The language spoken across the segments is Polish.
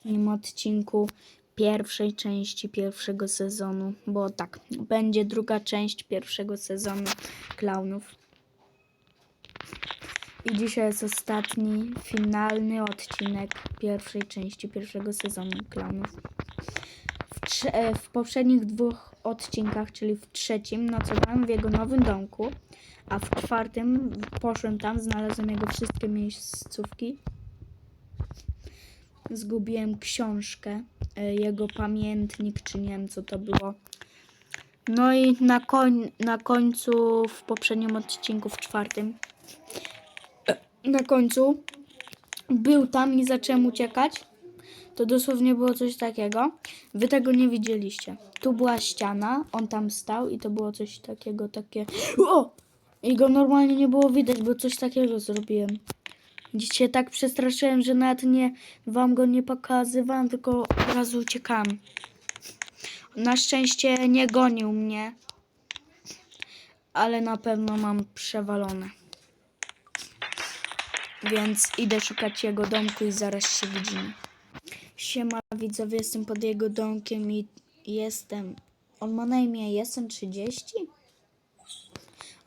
ostatnim odcinku pierwszej części pierwszego sezonu, bo tak, będzie druga część pierwszego sezonu klaunów. I dzisiaj jest ostatni, finalny odcinek pierwszej części pierwszego sezonu klaunów. W, w poprzednich dwóch odcinkach, czyli w trzecim, nocowałem w jego nowym domku, a w czwartym poszłem tam, znalazłem jego wszystkie miejscówki zgubiłem książkę, e, jego pamiętnik, czy nie wiem co to było. No i na, koń, na końcu, w poprzednim odcinku, w czwartym, e, na końcu był tam i zacząłem uciekać. To dosłownie było coś takiego. Wy tego nie widzieliście. Tu była ściana, on tam stał i to było coś takiego, takie... O! I go normalnie nie było widać, bo coś takiego zrobiłem. Dziś się tak przestraszyłem, że nawet nie wam go nie pokazywałem, tylko od razu uciekałem. Na szczęście nie gonił mnie, ale na pewno mam przewalone. Więc idę szukać jego domku i zaraz się widzimy. Siema widzowie, jestem pod jego domkiem i jestem... On ma na imię Jestem 30?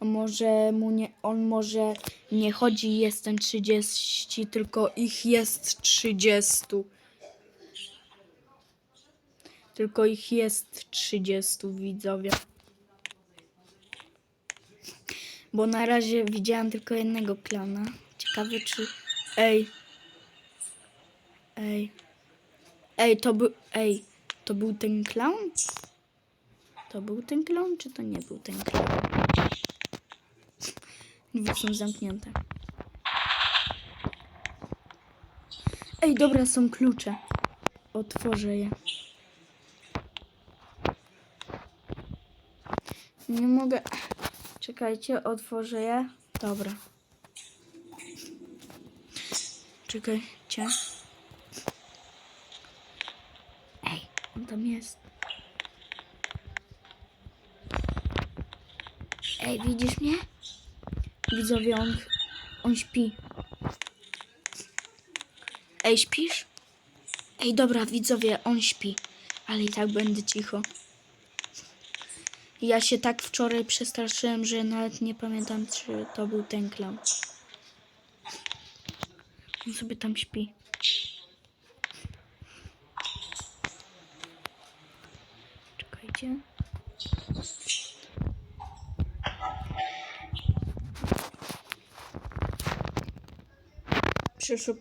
Może mu nie, on może nie chodzi jestem 30, tylko ich jest 30. Tylko ich jest 30 widzowie. Bo na razie widziałam tylko jednego klana. Ciekawe czy... Ej. Ej. Ej, to był... Ej, to był ten clown? To był ten clown, czy to nie był ten clown? Drzwi są zamknięte. Ej, dobra, są klucze. Otworzę je. Nie mogę. Czekajcie, otworzę je. Dobra. Czekajcie. Ej, on tam jest. Ej, widzisz mnie? Widzowie, on, on śpi. Ej, śpisz? Ej, dobra, widzowie, on śpi. Ale i tak będę cicho. Ja się tak wczoraj przestraszyłem, że nawet nie pamiętam, czy to był ten klan. On sobie tam śpi. Przeszuk...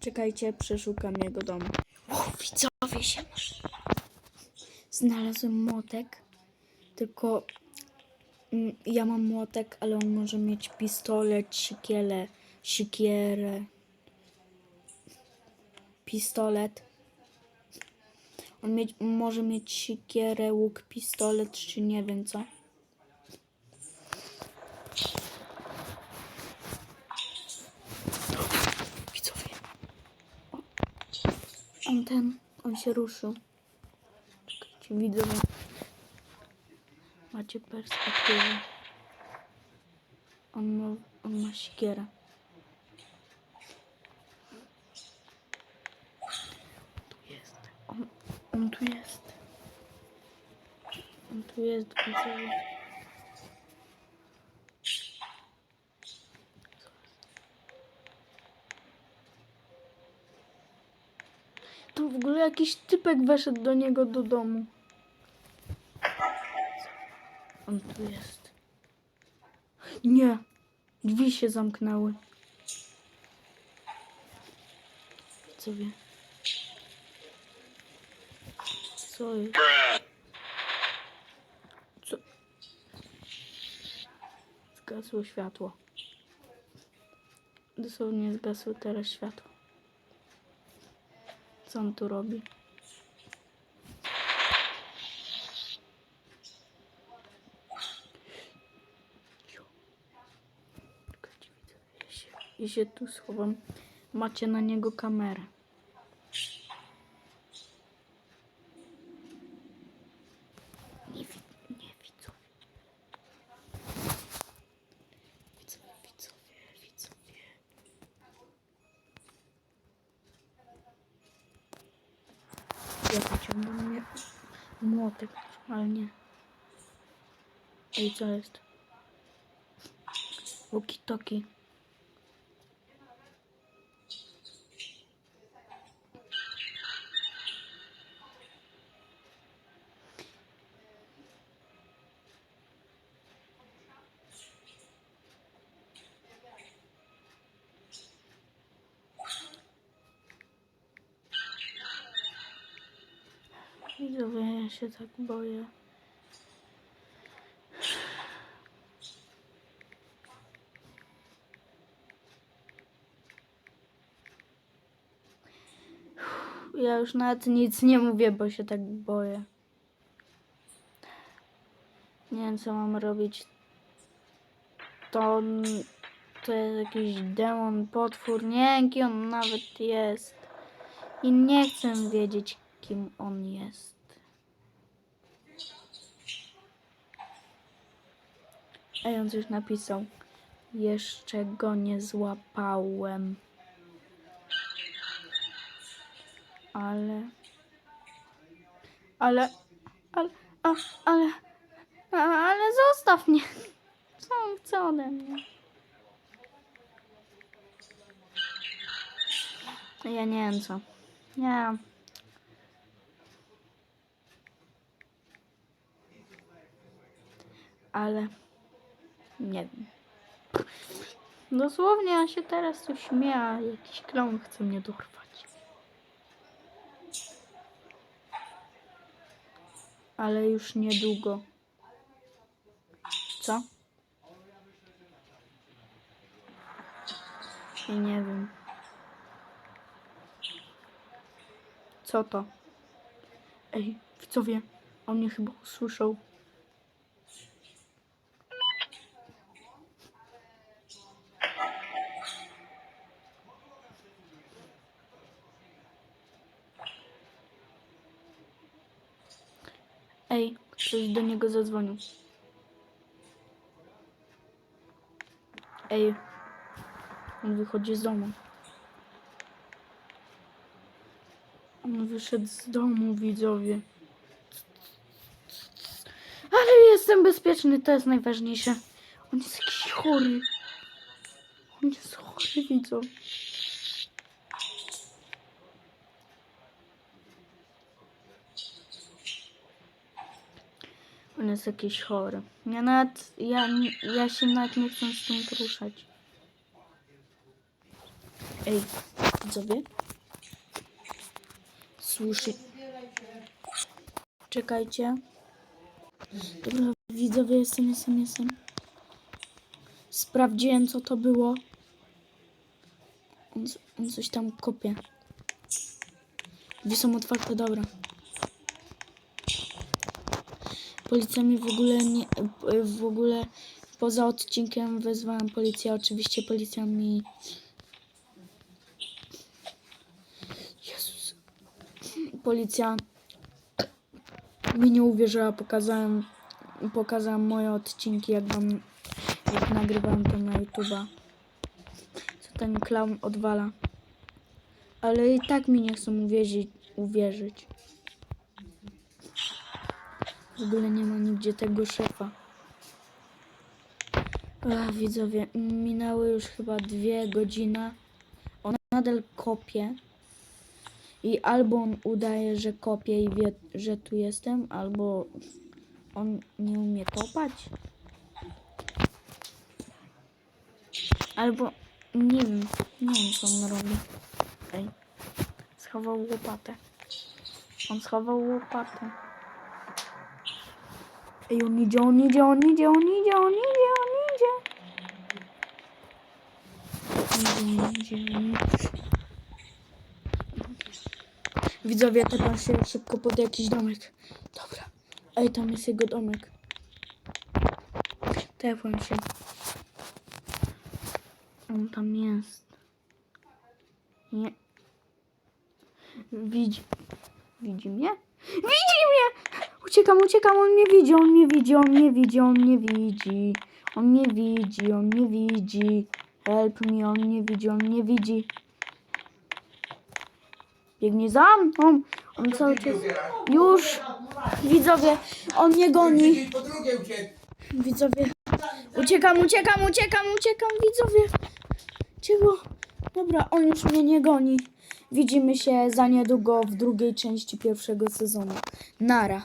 Czekajcie, przeszukam jego dom. O, widzowie się Znalazłem młotek, tylko mm, ja mam młotek, ale on może mieć pistolet, sikielę, sikierę, pistolet. On mieć, może mieć sikierę, łuk, pistolet, czy nie wiem co. Widzowie. O, On ten, on się ruszył. Czekajcie, widzowie. Macie perspektywę. On ma, on ma siekierę. Tu jest. On, on tu jest. On tu jest, widzowie. To w ogóle jakiś typek weszedł do niego do domu. On tu jest. Nie. Drzwi się zamknęły. Co wie? Co jest? Co? Zgasło światło. Dosłownie zgasło teraz światło. Co on tu robi? Ja się tu schowam. Macie na niego kamerę. Nie, wi- nie widzą. Widzowie, widzowie, widzowie. Ja pociągnę mnie młotek, ale nie. Ej, co jest? Widzowie, ja się tak boję. Ja już nawet nic nie mówię, bo się tak boję. Nie wiem, co mam robić. To, to jest jakiś demon, potwór. Nie on nawet jest. I nie chcę wiedzieć, kim on jest. Ej, on coś napisał. Jeszcze go nie złapałem. Ale. Ale. Ale. A, ale. Ale zostaw mnie. Co on chce ode mnie? Ja nie wiem co. Nie. Ale. Nie wiem. Dosłownie ja się teraz tu śmieję, a jakiś klon chce mnie dorwać. Ale już niedługo. Co? I nie wiem. Co to? Ej, widzowie, on mnie chyba usłyszał. Ej, ktoś do niego zadzwonił. Ej, on wychodzi z domu. On wyszedł z domu, widzowie. Ale jestem bezpieczny, to jest najważniejsze. On jest jakiś chory. On jest chory, widzowie. On jest jakiś chory. Ja nawet, ja, ja się nawet nie chcę z tym ruszać. Ej, widzowie? Słyszy... Czekajcie. Dobra, widzowie, jestem, jestem, jestem. Sprawdziłem, co to było. On, coś tam kopie. Drzwi są otwarte, dobra. Policja mi w ogóle nie, w ogóle poza odcinkiem wezwałem policję. Oczywiście policja mi. Jezus. Policja mi nie uwierzyła. Pokazałem, pokazałem moje odcinki, jak wam, jak nagrywałem to na YouTube'a. Co ten clown odwala. Ale i tak mi nie chcą uwierzyć. uwierzyć. W ogóle nie ma nigdzie tego szefa. Ach, widzowie, minęły już chyba dwie godziny. On nadal kopie. I albo on udaje, że kopie i wie, że tu jestem, albo on nie umie kopać. Albo nie wiem, nie wiem co on robi. Ej, schował łopatę. On schował łopatę. Ej, on idzie, on idzie, on idzie, on idzie, on idzie, on idzie. Widzowie, tepam się szybko pod jakiś domek. Dobra. Ej, tam jest jego domek. Tepam się. On tam jest. Nie. Widzi. Widzi mnie? Widzi mnie! Uciekam, uciekam, on mnie widzi, on mnie widzi, on mnie widzi, on mnie widzi. On mnie widzi, on mnie widzi. Help me, on mnie widzi, on mnie widzi. Biegnie za mną. On cały czas... Już. Widzowie, on mnie goni. Widzowie. Uciekam, uciekam, uciekam, uciekam, widzowie. Cicho. Dobra, on już mnie nie goni. Widzimy się za niedługo w drugiej części pierwszego sezonu. Nara.